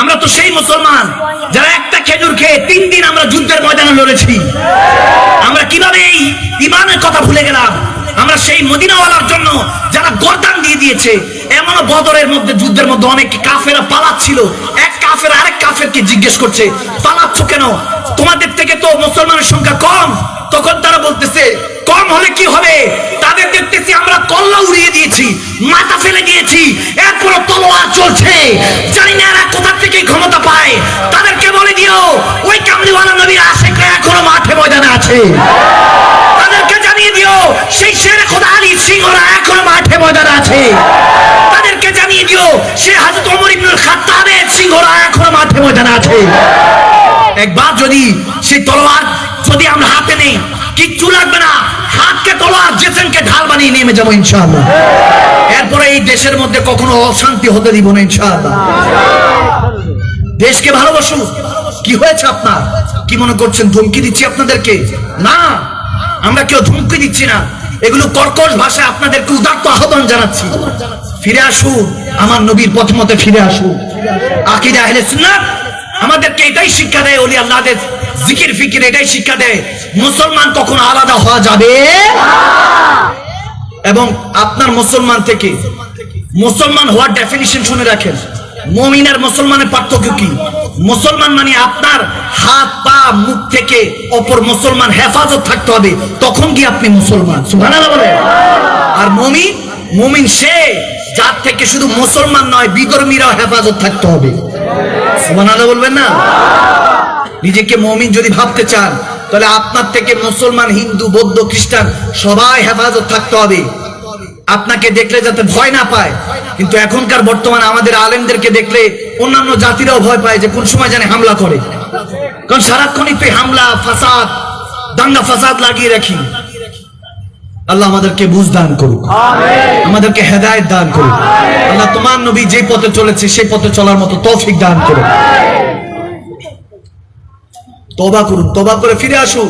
আমরা তো সেই মুসলমান যারা একটা খেজুর খেয়ে তিন দিন আমরা যুদ্ধের ময়দানে লড়েছি। আমরা কীভাবে এই ইমানের কথা ভুলে গেলাম? আমরা সেই মদিনাওয়ালার জন্য যারা গরদান দিয়ে দিয়েছে, এমনও বদরের মধ্যে, যুদ্ধের মধ্যে অনেক কাফেরা পালাচ্ছিল। এক কাফের আরেক কাফেরকে জিজ্ঞেস করছে, পালাচ্ছ কেন? তোমাদের থেকে তো মুসলমানের সংখ্যা কম। তখন তারা বলতেছে, কম হলে কি হবে? তাদের দেখতেছি আমরা কল্লা উড়িয়ে দিয়েছি, মাথা ফেলে দিয়েছি এরপরও তলোয়ার চলছে। জানি না এরা কোথা থেকে ক্ষমতা পায়। তাদেরকে বলে দিও, ওই কামলিওয়ালা নবীর আশেখরা এখনও মাঠে ময়দানে আছে। তাদেরকে জানিয়ে দিও, সেই শেরে খোদা আলী সিংহরা এখনও মাঠে ময়দানে আছে। তাদেরকে জানিয়ে দিও, সে হাজরত ওমর ইবনুল খাত্তাবের সিংহরা এখনও মাঠে ময়দানে আছে। একবার যদি সেই তলোয়ার যদি আমরা হাতে নেই, কিচ্ছু লাগবে না। হাতকে তলোয়ার বানিয়ে নেমে যাব ইনশাআল্লাহ। এরপরে এই দেশের মধ্যে কখনো অশান্তি হতে দিব না ইনশাআল্লাহ। দেশকে ভালোবাসুন কি হয়েছে আপনার? কি মনে করছেন, ধমকি দিচ্ছি আপনাদেরকে? না, আমরা কেউ ধমকি দিচ্ছি না। এগুলো কর্কশ ভাষায় আপনাদেরকে উদাত্ত আহ্বান জানাচ্ছি। ফিরে আসুন, আমার নবীর পথ মতে ফিরে আসুন। আকিদা আহলে সুন্নাত আমাদেরকে এটাই শিক্ষা দেয়, ওলি আল্লাহদের জিকির ফিকির এটাই শিক্ষা দেয়। মুসলমান কখনো আলাদা হওয়া যাবে? এবং আপনার মুসলমান থেকে মুসলমান হওয়ার ডেফিনিশন শুনে রাখেন। মমিন আর মুসলমানের পার্থক্য কি? মুসলমান মানে আপনার হাত, পা, মুখ থেকে অপর মুসলমান হেফাজত থাকতে হবে। তখন কি আপনি মুসলমান? আর মমিন মমিন সে যার থেকে শুধু মুসলমান নয়, বিধর্মীরাও হেফাজত থাকতে হবে। সুবহানাল্লাহ বলবেন না? নিজেকে মমিন যদি ভাবতে চান, তাহলে আপনার থেকে মুসলমান, হিন্দু, বৌদ্ধ, খ্রিস্টান সবাই হেফাজত থাকতে হবে। আপনাকে দেখলে যাতে ভয় না পায়। কিন্তু এখনকার বর্তমানে আমাদের আলেমদেরকে দেখলে অন্যান্য জাতিরাও ভয় পায় যে কোন সময় জানে হামলা করে। কারণ সারাক্ষণই তো হামলা ফাসাদ দাঙ্গা ফাসাদ লাগিয়ে রাখি। আল্লাহ আমাদেরকে বুঝ দান করুক। আমাদেরকে হেদায়েত দান করুক। আল্লাহ তোমার নবী যে পথে চলেছে সেই পথে চলার মতো তৌফিক দান করুক। তবা করুন তবা করে ফিরে আসুন।